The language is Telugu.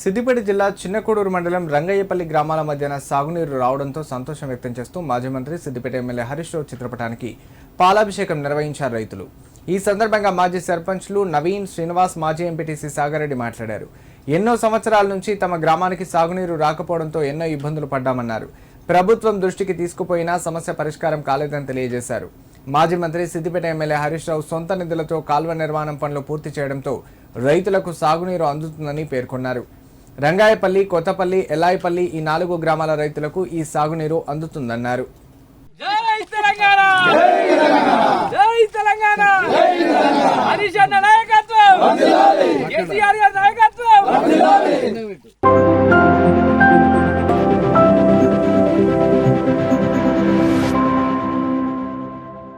సిద్దిపేట జిల్లా చిన్నకోడూరు మండలం రంగయ్యపల్లి గ్రామాల మధ్యన సాగునీరు రావడంతో సంతోషం వ్యక్తం చేస్తూ మాజీ మంత్రి సిద్దిపేట ఎమ్మెల్యే హరీష్ రావు చిత్రపటానికి పాలాభిషేకం నిర్వహించారు రైతులు. ఈ సందర్భంగా మాజీ సర్పంచ్లు నవీన్ శ్రీనివాస్ మాజీ ఎంపీటీసీ సాగారెడ్డి మాట్లాడారు. ఎన్నో సంవత్సరాల నుంచి తమ గ్రామానికి సాగునీరు రాకపోవడంతో ఎన్నో ఇబ్బందులు పడ్డామన్నారు. ప్రభుత్వం దృష్టికి తీసుకుపోయినా సమస్య పరిష్కారం కాలేదని తెలియజేశారు. మాజీ మంత్రి సిద్దిపేట ఎమ్మెల్యే హరీష్ రావు సొంత నిధులతో కాల్వ నిర్మాణం పనులు పూర్తి చేయడంతో రైతులకు సాగునీరు అందుతుందని పేర్కొన్నారు. రంగాయపల్లి కొత్తపల్లి ఎల్లాయిపల్లి ఈ నాలుగు గ్రామాల రైతులకు ఈ సాగునీరు అందుతుందన్నారు. జై తెలంగాణ! జై తెలంగాణ! హరీష్ అన్న నాయకత్వం! కేసీఆర్ గారి నాయకత్వం!